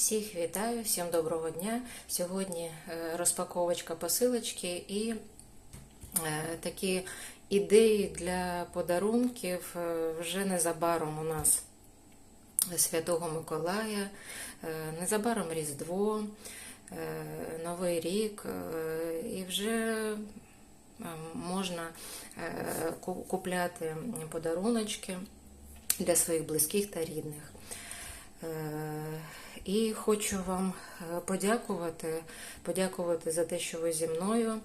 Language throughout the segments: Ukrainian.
Всіх вітаю, всім доброго дня. Сьогодні е, розпаковочка посилочки і е, такі ідеї для подарунків е, вже незабаром у нас Святого Миколая, незабаром Різдво, Новий рік, і вже можна купляти подаруночки для своїх близьких та рідних. І хочу вам е, подякувати, подякувати за те, що ви зі мною.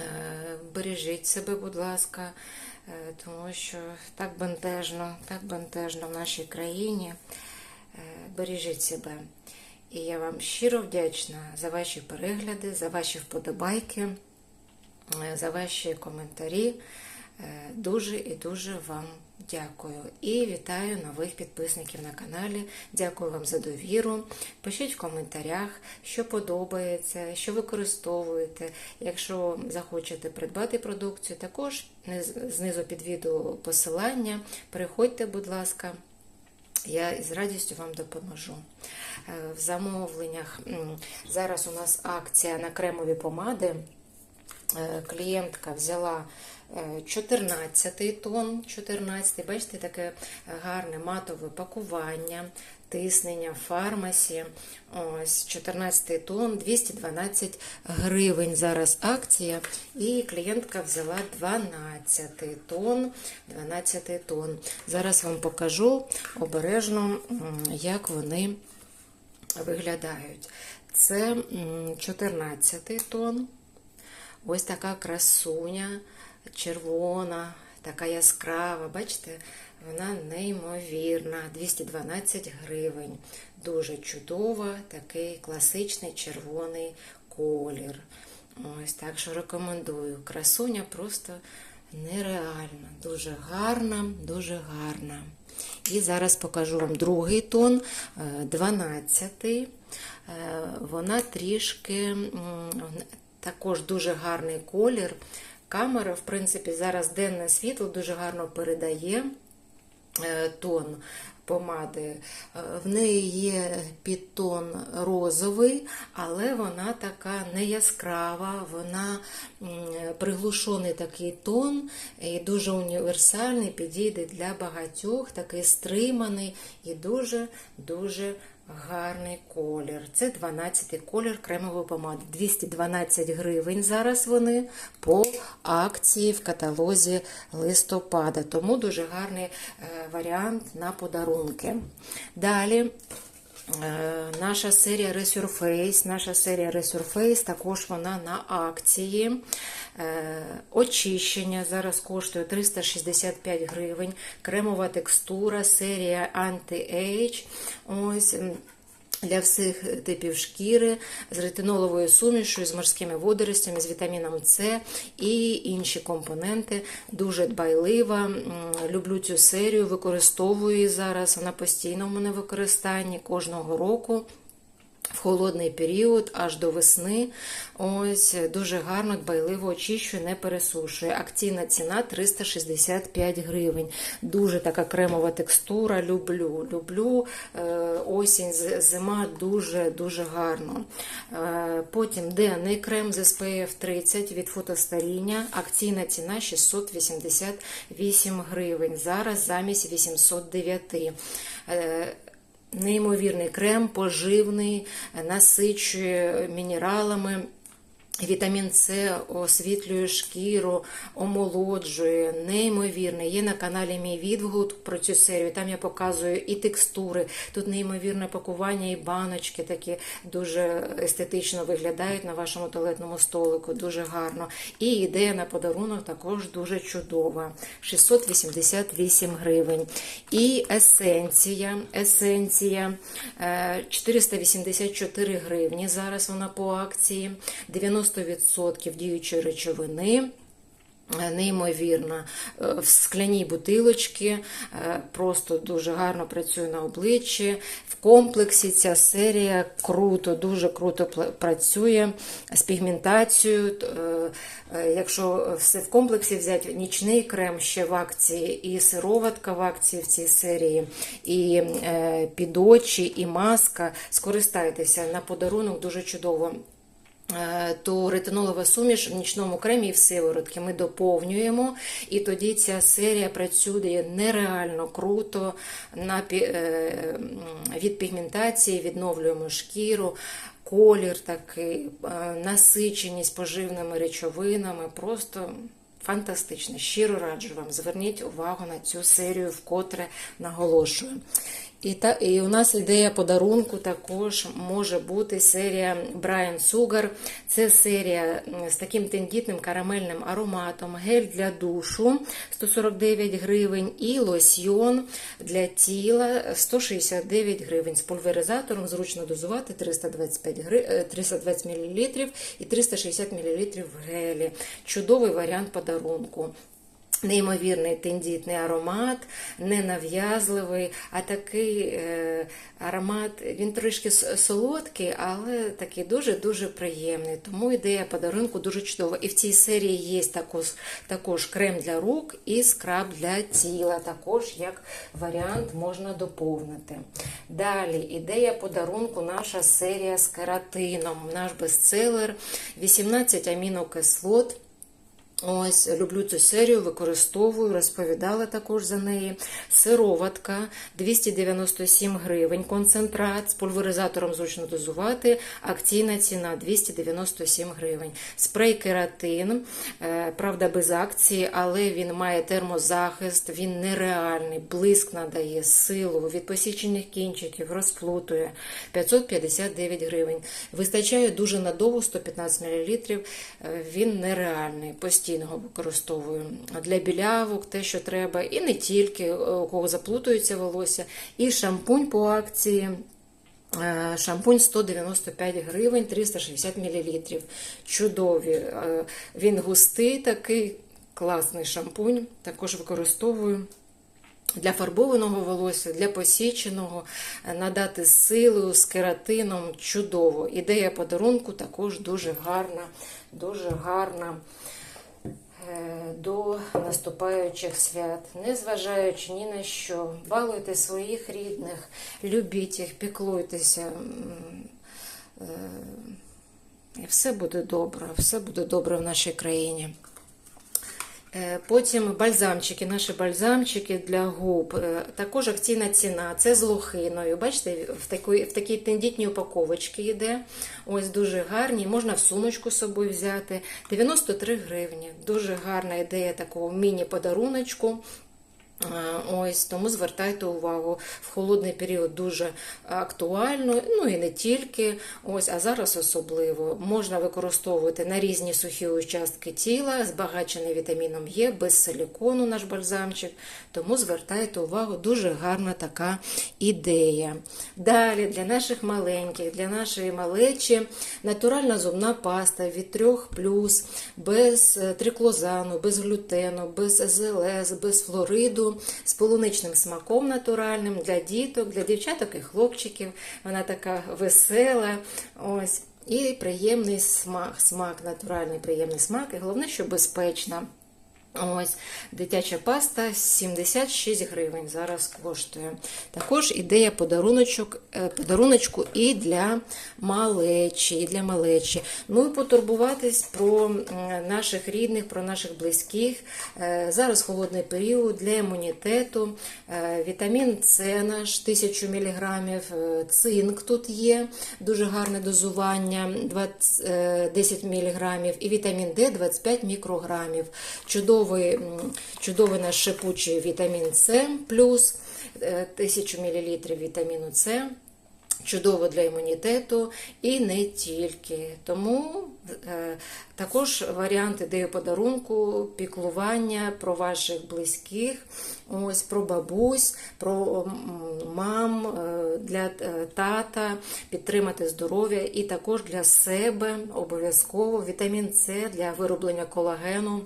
Е, Бережіть себе, будь ласка, е, тому що так бентежно, так бентежно в нашій країні. Бережіть себе. І я вам щиро вдячна за ваші перегляди, за ваші вподобайки, за ваші коментарі. Е, Дуже і дуже вам дякую. І вітаю нових підписників на каналі. Дякую вам за довіру. Пишіть в коментарях, що подобається, що використовуєте. Якщо захочете придбати продукцію, також знизу під відео посилання. Переходьте, будь ласка. Я із радістю вам допоможу. Е, В замовленнях зараз у нас акція на кремові помади. Е, Клієнтка взяла е, 14 тонн, 14, бачите, таке гарне матове пакування, тиснення фармасі. Ось 14 тонн, 212 гривень зараз акція. І клієнтка взяла 12 тонн, 12 тонн. Зараз вам покажу обережно, як вони виглядають. Це 14 тонн. Ось така красуня, червона, така яскрава. Бачите, вона неймовірна. 212 гривень. Дуже чудова, такий класичний червоний колір. Ось так що рекомендую. Красуня просто нереальна. Дуже гарна, дуже гарна. І зараз покажу вам другий тон, 12. Вона трішки також дуже гарний колір. Камера, в принципі, зараз денне світло дуже гарно передає е, тон помади. Е, В неї є підтон розовий, але вона така не яскрава, вона приглушений такий тон і дуже універсальний, підійде для багатьох, такий стриманий і дуже-дуже гарний колір. Це 12-й колір кремової помади. 212 гривень зараз вони по акції в каталозі листопада. Тому дуже гарний е, варіант на подарунки. Далі. Е, Наша серія Resurface, наша серія Resurface, також вона на акції. Е, Очищення зараз коштує 365 гривень. Кремова текстура, серія Anti-Age. Ось. Для всіх типів шкіри з ретиноловою сумішою, з морськими водоростями, з вітаміном С і інші компоненти. Дуже дбайлива. Люблю цю серію, використовую її зараз. Вона постійно в мене використанні кожного року. В холодний період аж до весни. Ось дуже гарно, дбайливо очищує, не пересушує. Акційна ціна 365 гривень. Дуже така кремова текстура. Люблю. Люблю е, осінь, зима дуже дуже гарно. Е, Потім денний крем з SPF 30 від фотостаріння. Акційна ціна 688 гривень. Зараз замість 809. Неймовірний крем, поживний, насичує мінералами. Вітамін С освітлює шкіру, омолоджує, неймовірне. Є на каналі мій відгук про цю серію. Там я показую і текстури. Тут неймовірне пакування, і баночки такі дуже естетично виглядають на вашому туалетному столику. Дуже гарно. І ідея на подарунок також дуже чудова. 688 гривень. І есенція. Есенція е, 484 гривні. Зараз вона по акції. 90% діючої речовини. Е, Неймовірна Е, в скляній бутилочці, е, просто дуже гарно працює на обличчі. В комплексі ця серія круто, дуже круто працює з пігментацією. Якщо все в комплексі взяти нічний крем ще в акції, і сироватка в акції в цій серії, і е, під очі, і маска, скористайтеся на подарунок дуже чудово. Е, То ретинолова суміш в нічному кремі і в сиворотки ми доповнюємо, і тоді ця серія працює нереально круто на, е, від пігментації, відновлюємо шкіру, колір такий, е, насиченість поживними речовинами. Просто фантастично. Щиро раджу вам. Зверніть увагу на цю серію, вкотре наголошую. І, та, і у нас ідея подарунку також може бути серія Brian Sugar. Це серія з таким тендітним карамельним ароматом, гель для душу 149 гривень і лосьйон для тіла 169 гривень. З пульверизатором зручно дозувати 325, гри... е, 320 мл і 360 мл в гелі. Чудовий варіант подарунку. Неймовірний тендітний аромат, ненав'язливий, а такий е, аромат, він трішки солодкий, але такий дуже-дуже приємний. Тому ідея подарунку дуже чудова. І в цій серії є також, також крем для рук і скраб для тіла. Також як варіант можна доповнити. Далі ідея подарунку наша серія з кератином. Наш бестселер 18 амінокислот. Ось, люблю цю серію, використовую, розповідала також за неї. Сироватка 297 гривень, концентрат з пульверизатором зручно дозувати. Акційна ціна 297 гривень. Спрей кератин, е, правда, без акції, але він має термозахист, він нереальний, блиск надає, силу, від посічених кінчиків, розплутує 559 гривень. Вистачає дуже надовго 115 мл. Він нереальний, постійно його використовую для білявок, те, що треба, і не тільки е, у кого заплутується волосся, і шампунь по акції. Е, Шампунь 195 гривень, 360 мл. Чудові. Е, Він густий, такий класний шампунь. Також використовую. Для фарбованого волосся, для посіченого, надати силу з кератином чудово. Ідея подарунку також дуже гарна, дуже гарна до наступаючих свят, незважаючи ні на що, балуйте своїх рідних, любіть їх, піклуйтеся. е, І все буде добре, все буде добре в нашій країні. Е, Потім бальзамчики, наші бальзамчики для губ. Е, Також акційна ціна. Це з лохиною. Бачите, в такій, в такій тендітній упаковочці йде. Ось дуже гарні. Можна в сумочку з собою взяти. 93 гривні. Дуже гарна ідея такого міні-подаруночку. А, Ось тому звертайте увагу в холодний період дуже актуально, ну і не тільки. Ось, а зараз особливо можна використовувати на різні сухі участки тіла, збагачений вітаміном Е, без силікону наш бальзамчик. Тому звертайте увагу, дуже гарна така ідея. Далі для наших маленьких, для нашої малечі натуральна зубна паста від 3 плюс, без е, триклозану, без глютену, без ЗЛС, без флориду, з полуничним смаком натуральним для діток, для дівчаток і хлопчиків. Вона така весела. Ось. І приємний смак, смак, натуральний приємний смак, і головне, що безпечна. Ось дитяча паста 76 гривень зараз коштує. Також ідея подаруночок, е, подаруночку і для малечі, і для малечі. Ну і потурбуватись про наших рідних, про наших близьких. Е, Зараз холодний період для імунітету. Е, Вітамін С наш 1000 мг, цинк тут є, дуже гарне дозування 20, е, 10 мг, і вітамін Д 25 мікрограмів. Чудовий, чудовий наш шипучий вітамін С плюс е, 1000 мл вітаміну С. Чудово для імунітету і не тільки. Тому е, також варіант ідеї подарунку, піклування про ваших близьких, ось про бабусь, про мам, е, для е, тата, підтримати здоров'я і також для себе обов'язково вітамін С для вироблення колагену.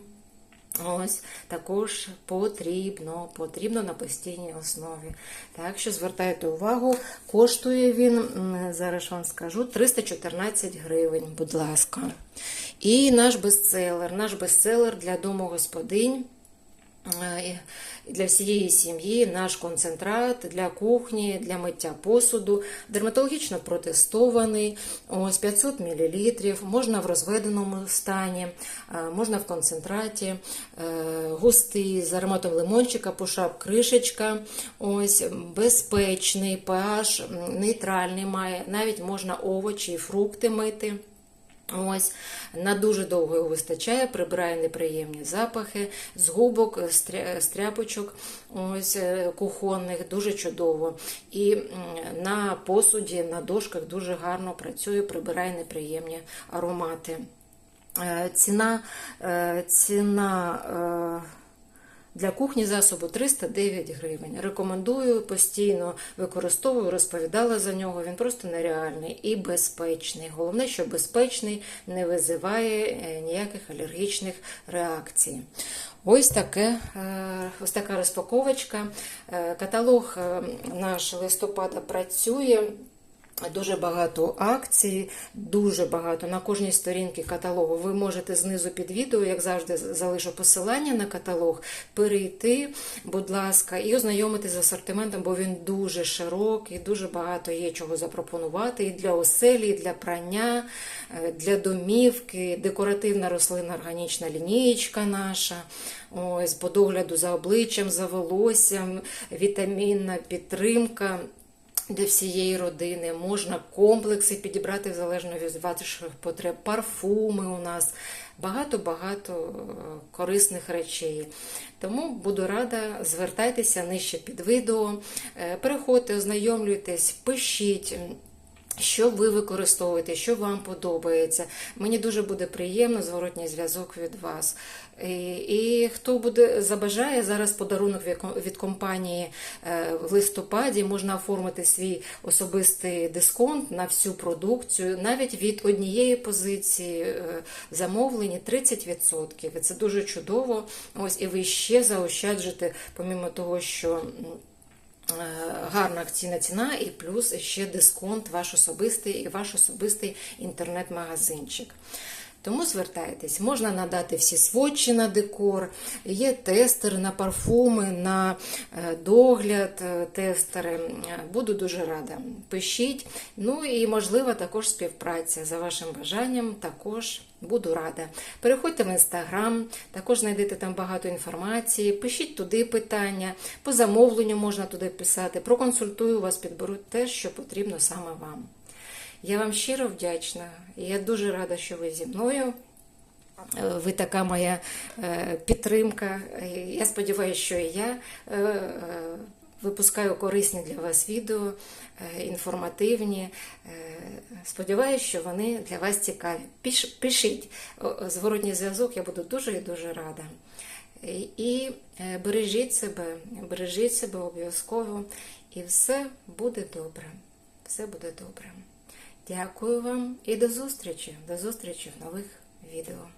Ось також потрібно, потрібно на постійній основі. Так що звертайте увагу, коштує він, зараз вам скажу, 314 гривень, будь ласка. І наш бестселер, наш бестселер для домогосподинь. Е, Для всієї сім'ї наш концентрат для кухні, для миття посуду, дерматологічно протестований, ось 500 мл, можна в розведеному стані, е, можна в концентраті, е, густий з ароматом лимончика, пушап, кришечка, ось безпечний, pH нейтральний має, навіть можна овочі і фрукти мити. Ось на дуже довго його вистачає, прибирає неприємні запахи з губок, з тря- з тряпочок ось е, кухонних, дуже чудово. І на посуді, на дошках дуже гарно працює, прибирає неприємні аромати. Е, Ціна, е, ціна для кухні засобу 309 гривень. Рекомендую постійно використовую, розповідала за нього. Він просто нереальний і безпечний. Головне, що безпечний, не визиває е, ніяких алергічних реакцій. Ось таке, е, ось така розпаковочка. Е, Каталог наш листопада працює. Дуже багато акцій, дуже багато. На кожній сторінці каталогу ви можете знизу під відео, як завжди, залишу посилання на каталог, перейти, будь ласка, і ознайомитися з асортиментом, бо він дуже широкий, дуже багато є чого запропонувати і для оселі, і для прання, е, для домівки, декоративна рослина, органічна лінієчка наша. Ось по догляду за обличчям, за волоссям, вітамінна підтримка для всієї родини. Можна комплекси підібрати залежно від ваших потреб, парфуми у нас. Багато-багато е, корисних речей. Тому буду рада, звертайтеся нижче під відео, е, переходьте, ознайомлюйтесь, пишіть. Що ви використовуєте, що вам подобається. Мені дуже буде приємно зворотній зв'язок від вас. І, і хто буде забажає зараз подарунок від компанії е, в листопаді, можна оформити свій особистий дисконт на всю продукцію, навіть від однієї позиції е, замовлення 30%. І це дуже чудово. Ось і ви ще заощаджите, помімо того, що. Е, гарна акційна ціна і плюс ще дисконт ваш особистий і ваш особистий інтернет-магазинчик. Тому звертайтесь, можна надати всі сводчі на декор, є тестери на парфуми, на е, догляд, е, тестери. Буду дуже рада. Пишіть. Ну і можливо також співпраця за вашим бажанням. Також буду рада. Переходьте в інстаграм, також знайдете там багато інформації. Пишіть туди питання, по замовленню можна туди писати. Проконсультую вас, підберу те, що потрібно саме вам. Я вам щиро вдячна. Я дуже рада, що ви зі мною. Е, Ви така моя е, підтримка. Я сподіваюся, що і я е, випускаю корисні для вас відео, інформативні. Сподіваюся, що вони для вас цікаві. Пишіть зворотній зв'язок, я буду дуже і дуже рада. І- бережіть себе, бережіть себе обов'язково, і все буде добре. Все буде добре. Дякую вам і до зустрічі. До зустрічі в нових відео.